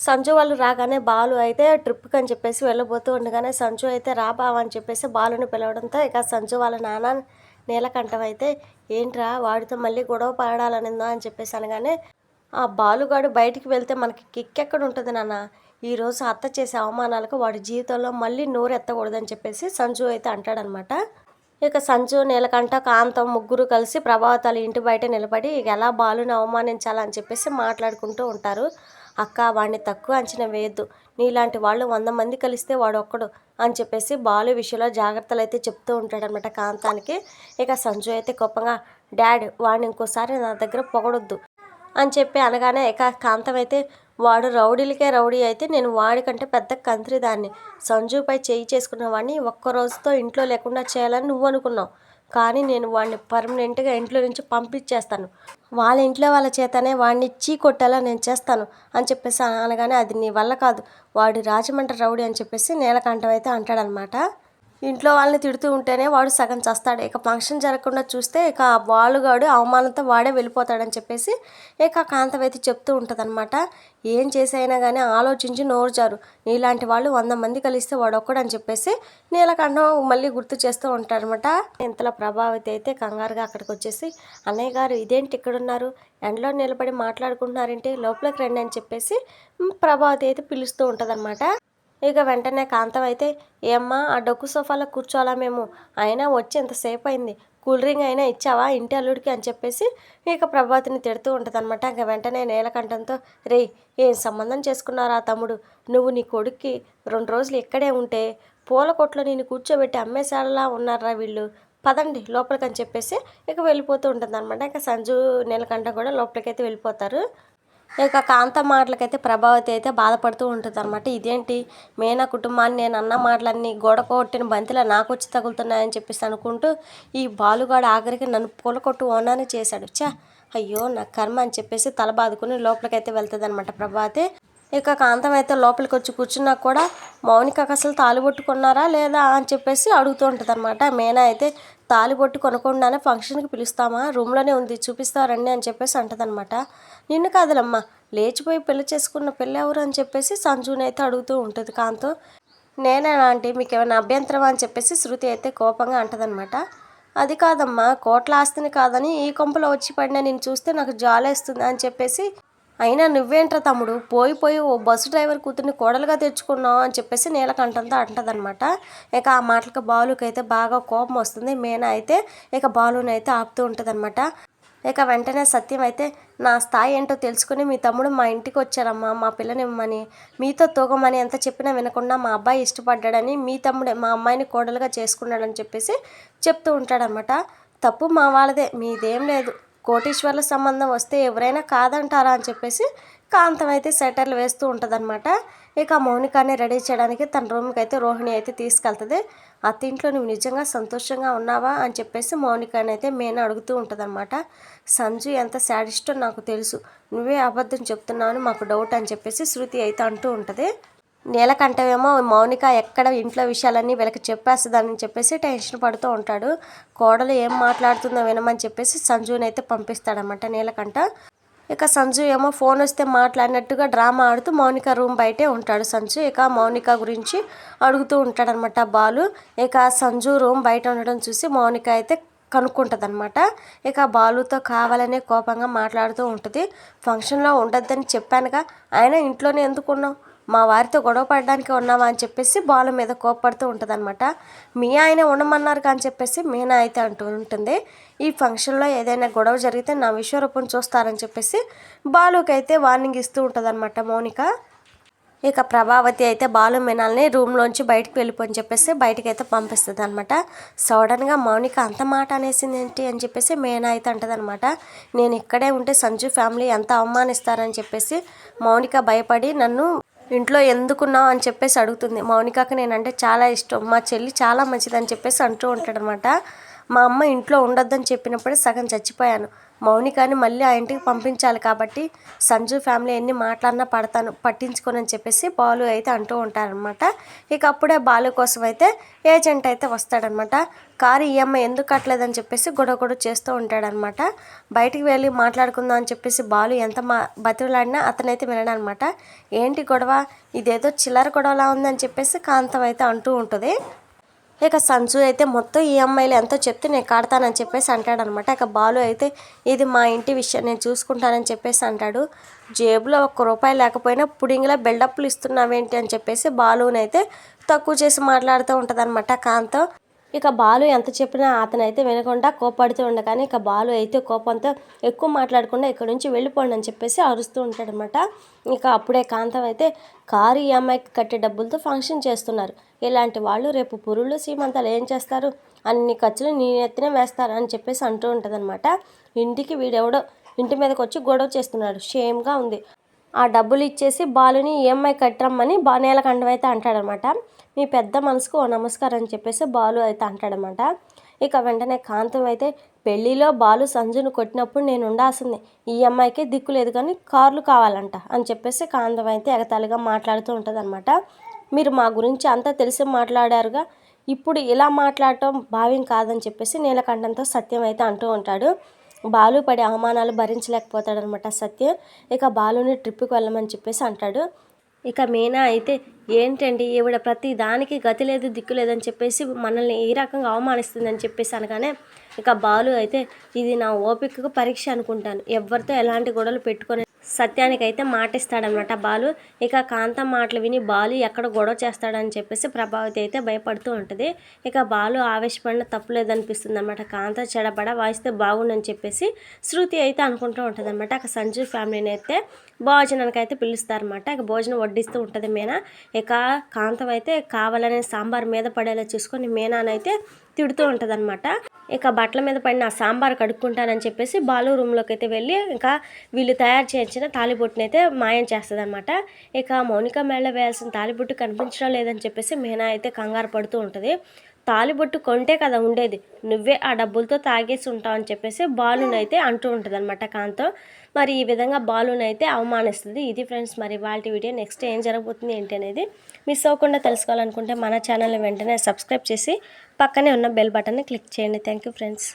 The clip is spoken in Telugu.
సంజు వాళ్ళు రాగానే బాలు అయితే ట్రిప్కి అని చెప్పేసి వెళ్ళబోతూ ఉండగానే సంజు అయితే రా బావ అని చెప్పేసి బాలుని పిలవడంతో ఇక సంజు వాళ్ళ నాన్న నీలకంఠం అయితే ఏంట్రా వాడితో మళ్ళీ గొడవ పడాలనిందో? అని చెప్పేసి అనగానే ఆ బాలుగాడు బయటికి వెళ్తే మనకి కిక్ ఎక్కడ ఉంటుంది నాన్న? ఈరోజు అత్త చేసే అవమానాలకు వాడి జీవితంలో మళ్ళీ నోరు ఎత్తకూడదని చెప్పేసి సంజు అయితే అంటాడనమాట. ఇక సంజు నీలకంఠ కాంతం ముగ్గురు కలిసి ప్రభావతాలు ఇంటి బయట నిలబడి ఇక ఎలా బాలుని అవమానించాలని చెప్పేసి మాట్లాడుకుంటూ ఉంటారు. అక్క వాడిని తక్కువ అంచనా వేయద్దు. నీలాంటి వాళ్ళు వంద మంది కలిస్తే వాడు ఒక్కడు అని చెప్పేసి బాలు విషయంలో జాగ్రత్తలు అయితే చెప్తూ ఉంటాడనమాట కాంతానికి. ఇక సంజు అయితే గొప్పగా డాడ్ వాడిని ఇంకోసారి నా దగ్గర పొగడొద్దు అని చెప్పి అనగానే ఇక కాంతం అయితే వాడు రౌడీలకే రౌడీ అయితే నేను వాడికంటే పెద్ద కంత్రి దాన్ని సంజుపై చేయి చేసుకున్న వాడిని ఒక్క రోజుతో ఇంట్లో లేకుండా చేయాలని నువ్వు అనుకున్నావు కానీ నేను వాడిని పర్మనెంట్గా ఇంట్లో నుంచి పంపించేస్తాను. వాళ్ళ ఇంట్లో వాళ్ళ చేతనే వాడిని చీ కొట్టేలా నేను చేస్తాను అని చెప్పేసి అనగానే అది నీ వల్ల కాదు. వాడు రాజమండ్రి రౌడీ అని చెప్పేసి నీలకంఠం అయితే అంటాడనమాట. ఇంట్లో వాళ్ళని తిడుతూ ఉంటేనే వాడు సగం చస్తాడు. ఇక ఫంక్షన్ జరగకుండా చూస్తే ఇక వాళ్ళుగాడు బాలుగాడు అవమానంతో వాడే వెళ్ళిపోతాడని చెప్పేసి ఇక కాంతం అయితే చెప్తూ ఉంటుందన్నమాట. ఏం చేసైనా కానీ ఆలోచించి నోరుచారు నీలాంటి వాళ్ళు వంద మంది కలిస్తే వాడు ఒక్కడని చెప్పేసి నీలకంఠం మళ్ళీ గుర్తు చేస్తూ ఉంటారనమాట ఇంతలో ప్రభావిత అయితే కంగారుగా అక్కడికి వచ్చేసి అన్నయ్య గారు ఇదేంటి ఇక్కడున్నారు? ఎండలో నిలబడి మాట్లాడుకుంటున్నారంటే? లోపలికి రండి అని చెప్పేసి ప్రభావతి అయితే పిలుస్తూ ఉంటుందన్నమాట. ఇక వెంటనే కాంతం అయితే ఏమ్మా ఆ డొక్కు సోఫాలో కూర్చోవాలా మేము? అయినా వచ్చి ఎంతసేపు అయింది. కూల్ డ్రింక్ అయినా ఇచ్చావా ఇంటి అల్లుడికి? అని చెప్పేసి ఇక ప్రభాతిని తిడుతూ ఉంటుందన్నమాట. ఇంకా వెంటనే నేలకంఠంతో రేయ్ ఏం సంబంధం చేసుకున్నారా తమ్ముడు? నువ్వు నీ కొడుక్కి రెండు రోజులు ఇక్కడే ఉంటే పూల కొట్లో నేను కూర్చోబెట్టి అమ్మేసేలా ఉన్నారా వీళ్ళు? పదండి లోపలికి అని చెప్పేసి ఇక వెళ్ళిపోతూ ఉంటుంది అనమాట ఇక సంజు నీలకంఠ కూడా లోపలికైతే వెళ్ళిపోతారు. ఇక కాంత మాటలకైతే ప్రభావతి అయితే బాధపడుతూ ఉంటుంది అనమాట ఇదేంటి? మేనా కుటుంబాన్ని నేను అన్న మాటలన్నీ గోడ కొట్టిన బంతిలా నాకు వచ్చి తగులుతున్నాయని చెప్పేసి అనుకుంటూ ఈ బాలుగాడు ఆఖరికి నన్ను పూల కొట్టు ఓనాని చేశాడు. చా అయ్యో నా కర్మ అని చెప్పేసి తల బాదుకుని లోపలికైతే వెళ్తుంది అనమాట ప్రభావతి. ఇక కాంతం అయితే లోపలికి వచ్చి కూర్చున్నా కూడా మౌనికకు అసలు తాళి పట్టుకున్నారా లేదా అని చెప్పేసి అడుగుతూ ఉంటుంది అనమాట మేనా అయితే తాళి పొట్టు కొనకుండానే ఫంక్షన్కి పిలుస్తామా? రూమ్లోనే ఉంది చూపిస్తారండి అని చెప్పేసి అంటదనమాట నిన్ను కాదులమ్మా లేచిపోయి పెళ్ళి చేసుకున్న పెళ్ళి ఎవరు అని చెప్పేసి సంజుని అయితే అడుగుతూ ఉంటుంది కాంతో. నేనేనా అంటే మీకు ఏమైనా అభ్యంతరం అని చెప్పేసి శృతి అయితే కోపంగా అంటదనమాట అది కాదమ్మా కోట్ల ఆస్తిని కాదని ఈ కొంపలో వచ్చి పడిన నేను చూస్తే నాకు జాలేస్తుంది అని చెప్పేసి అయినా నువ్వేంట్రా తమ్ముడు? పోయి పోయి ఓ బస్సు డ్రైవర్ కూతుర్ని కోడలుగా తెచ్చుకున్నావు అని చెప్పేసి నీలకంఠంతో అంటదనమాట ఇక ఆ మాటలకు బాలుకి అయితే బాగా కోపం వస్తుంది. మేన అయితే ఇక బాలుని అయితే ఆపుతూ ఉంటుందన్నమాట. ఇక వెంటనే సత్యం అయితే నా స్థాయి ఏంటో తెలుసుకుని మీ తమ్ముడు మా ఇంటికి వచ్చారమ్మా. మా పిల్లని ఇమ్మని. మీతో తూగమని ఎంత చెప్పినా వినకుండా మా అబ్బాయి ఇష్టపడ్డాడని మీ తమ్ముడే మా అమ్మాయిని కోడలుగా చేసుకున్నాడని చెప్పేసి చెప్తూ ఉంటాడనమాట తప్పు మా వాళ్ళదే. మీదేం లేదు. కోటీశ్వర్ల సంబంధం వస్తే ఎవరైనా కాదంటారా అని చెప్పేసి కాంతం అయితే సెటర్లు వేస్తూ ఉంటుందన్నమాట. ఇక మౌనికాన్ని రెడీ చేయడానికి తన రూమ్కి అయితే రోహిణి అయితే తీసుకెళ్తుంది. అత్తింట్లో నువ్వు నిజంగా సంతోషంగా ఉన్నావా అని చెప్పేసి మౌనికాని అయితే మేన అడుగుతూ ఉంటుందన్నమాట. సంజు ఎంత శాడిస్టో నాకు తెలుసు. నువ్వే అబద్ధం చెప్తున్నావు అని మాకు డౌట్ అని చెప్పేసి శృతి అయితే అంటూ ఉంటుంది. నీలకంఠమేమో మౌనిక ఎక్కడ ఇంట్లో విషయాలన్నీ వీళ్ళకి చెప్పేస్తుందని చెప్పేసి టెన్షన్ పడుతూ ఉంటాడు. కోడలు ఏం మాట్లాడుతుందో వినమని చెప్పేసి సంజుని అయితే పంపిస్తాడనమాట నీలకంఠ ఇక సంజు ఏమో ఫోన్ వస్తే మాట్లాడినట్టుగా డ్రామా ఆడుతూ మౌనిక రూమ్ బయటే ఉంటాడు సంజు. ఇక మౌనిక గురించి అడుగుతూ ఉంటాడనమాట బాలు. ఇక సంజు రూమ్ బయట ఉండడం చూసి మౌనిక అయితే కనుక్కుంటుంది ఇక బాలుతో కావాలనే కోపంగా మాట్లాడుతూ ఉంటుంది. ఫంక్షన్లో ఉండొద్దని చెప్పానుగా. ఆయన ఇంట్లోనే ఎందుకున్నావు? మా వారితో గొడవ పడడానికి ఉన్నావా అని చెప్పేసి బాలు మీద కోప్పడుతూ ఉంటుంది మీ ఆయన ఉండమన్నారు అని చెప్పేసి మీనా అయితే అంటూ ఉంటుంది. ఈ ఫంక్షన్లో ఏదైనా గొడవ జరిగితే నా విశ్వరూపం చూస్తారని చెప్పేసి బాలుకి అయితే వార్నింగ్ ఇస్తూ ఉంటుంది మౌనిక. ఇక ప్రభావతి అయితే బాలు మీనాల్ని రూమ్లోంచి బయటకు వెళ్ళిపోని చెప్పేసి బయటకు అయితే పంపిస్తుంది అనమాట సడన్గా మౌనిక అంత మాట అనేసింది ఏంటి అని చెప్పేసి మేనా అయితే అంటదనమాట నేను ఇక్కడే ఉంటే సంజు ఫ్యామిలీ ఎంత అవమానిస్తారని చెప్పేసి మౌనిక భయపడి నన్ను ఇంట్లో ఎందుకున్నావు అని చెప్పేసి అడుగుతుంది. మౌనికాకి నేనంటే చాలా ఇష్టం. మా చెల్లి చాలా మంచిదని చెప్పేసి అంటూ ఉంటాడనమాట. మా అమ్మ ఇంట్లో ఉండొద్దని చెప్పినప్పుడే సగం చచ్చిపోయాను. మౌనికాని మళ్ళీ ఆ ఇంటికి పంపించాలి కాబట్టి సంజు ఫ్యామిలీ ఎన్ని మాట్లాడినా పడతాను పట్టించుకోనని చెప్పేసి బాలు అయితే అంటూ ఉంటారనమాట ఇక అప్పుడే బాలు కోసం అయితే ఏజెంట్ అయితే వస్తాడనమాట కారు ఈఎంఐ ఎందుకు కట్టలేదని చెప్పేసి గొడవ గొడవ చేస్తూ ఉంటాడనమాట బయటికి వెళ్ళి మాట్లాడుకుందాం అని చెప్పేసి బాలు ఎంత మా బతిలాడినా అతనైతే వినడనమాట ఏంటి గొడవ? ఇదేదో చిల్లర గొడవలా ఉందని చెప్పేసి కాంతం అయితే అంటూ ఉంటుంది. ఇక సంజు అయితే మొత్తం ఈఎంఐలు ఎంతో చెప్తే నేను కడతానని చెప్పేసి అంటాడనమాట. ఇక బాలు అయితే ఇది మా ఇంటి విషయం నేను చూసుకుంటానని చెప్పేసి అంటాడు. జేబులో ఒక్క రూపాయి లేకపోయినా పుడింగిలా బిల్డప్లు ఇస్తున్నావేంటి అని చెప్పేసి బాలునైతే తక్కువ చేసి మాట్లాడుతూ ఉంటుంది కాంతం. ఇక బాలు ఎంత చెప్పినా అతను అయితే వినకుండా కోపడుతూ ఉండగానే ఇక బాలు అయితే కోపంతో ఎక్కువ మాట్లాడకుండా ఇక్కడ నుంచి వెళ్ళిపోండి అని చెప్పేసి అరుస్తూ ఉంటాడనమాట. ఇక అప్పుడే కాంతం అయితే కారు ఈఎంఐకి కట్టే డబ్బులతో ఫంక్షన్ చేస్తున్నారు. ఇలాంటి వాళ్ళు రేపు పురుళ్ళు సీమంతాలు ఏం చేస్తారు? అన్ని ఖర్చులు నీ ఎత్తినే వేస్తారు అని చెప్పేసి అంటూ ఉంటుందన్నమాట ఇంటికి వీడెవడో ఇంటి మీదకి వచ్చి గొడవ చేస్తున్నాడు. షేమ్గా ఉంది. ఆ డబ్బులు ఇచ్చేసి బాలుని ఈఎంఐ కట్టరమ్మని బా నీలకంఠం అయితే అంటాడనమాట. మీ పెద్ద మనసుకు ఓ నమస్కారం అని చెప్పేసి బాలు అయితే అంటాడనమాట. ఇక వెంటనే కాంతం అయితే పెళ్ళిలో బాలు సంజును కొట్టినప్పుడు నేను ఉండాల్సింది ఈ దిక్కు లేదు కానీ కార్లు కావాలంట అని చెప్పేసి కాంతం అయితే ఎగతాళిగా మాట్లాడుతూ ఉంటుంది మీరు మా గురించి అంతా తెలిసి మాట్లాడారుగా ఇప్పుడు ఇలా మాట్లాడటం భావ్యం కాదని చెప్పేసి నీలకంఠంతో సత్యం అయితే అంటూ ఉంటాడు. బాలు పడే అవమానాలు భరించలేకపోతాడనమాట సత్యం. ఇక బాలుని ట్రిప్కి వెళ్ళమని చెప్పేసి అంటాడు. ఇక మీనా అయితే ఏంటండి? ఈవిడ ప్రతి దానికి గతి లేదు దిక్కు లేదని చెప్పేసి మనల్ని ఈ రకంగా అవమానిస్తుందని చెప్పేసి అనగానే ఇక బాలు అయితే ఇది నా ఓపికకు పరీక్ష అనుకుంటాను. ఎవరితో ఎలాంటి గొడవలు పెట్టుకొని సత్యానికి అయితే మాటిస్తాడనమాట బాలు. ఇక కాంతం మాటలు విని బాలు ఎక్కడ గొడవ చేస్తాడని చెప్పేసి ప్రభావతి అయితే భయపడుతూ ఉంటుంది. ఇక బాలు ఆవేశపడిన తప్పులేదనిపిస్తుంది అనమాట కాంత చెడబడ వాయిస్తే బాగుండని చెప్పేసి శృతి అయితే అనుకుంటూ ఉంటుంది అనమాట ఇక సంజీవ్ ఫ్యామిలీని అయితే భోజనానికి అయితే పిలుస్తారనమాట ఇక భోజనం వడ్డిస్తూ ఉంటుంది మీనా. ఇక కాంతం అయితే కావాలనే సాంబార్ మీద పడేలా చూసుకొని మీనానైతే తిడుతూ ఉంటుంది అనమాట ఇక బట్టల మీద పడిన ఆ సాంబార్ కడుక్కుంటానని చెప్పేసి బాలు రూమ్లోకి అయితే వెళ్ళి ఇంకా వీళ్ళు తయారు చేయించిన తాలిబొట్టుని అయితే మాయం చేస్తుంది అనమాట ఇక మౌనిక మెళ్ళ వేయాల్సిన తాలిబొట్టు కనిపించడం లేదని చెప్పేసి మీనా అయితే కంగారు పడుతూ ఉంటుంది. తాలిబొట్టు కొంటే కదా ఉండేది. నువ్వే ఆ డబ్బులతో తాగేసి ఉంటావు అని చెప్పేసి బాలున్ అయితే అంటూ ఉంటుంది అనమాట కాంతో. మరి ఈ విధంగా బాలున్ అయితే అవమానిస్తుంది. ఇది ఫ్రెండ్స్ మరి వాళ్ళ వీడియో నెక్స్ట్ ఏం జరగబోతుంది ఏంటి అనేది మిస్ అవ్వకుండా తెలుసుకోవాలనుకుంటే మన ఛానల్ని వెంటనే సబ్స్క్రైబ్ చేసి పక్కనే ఉన్న బెల్ బటన్ని క్లిక్ చేయండి. Thank you friends.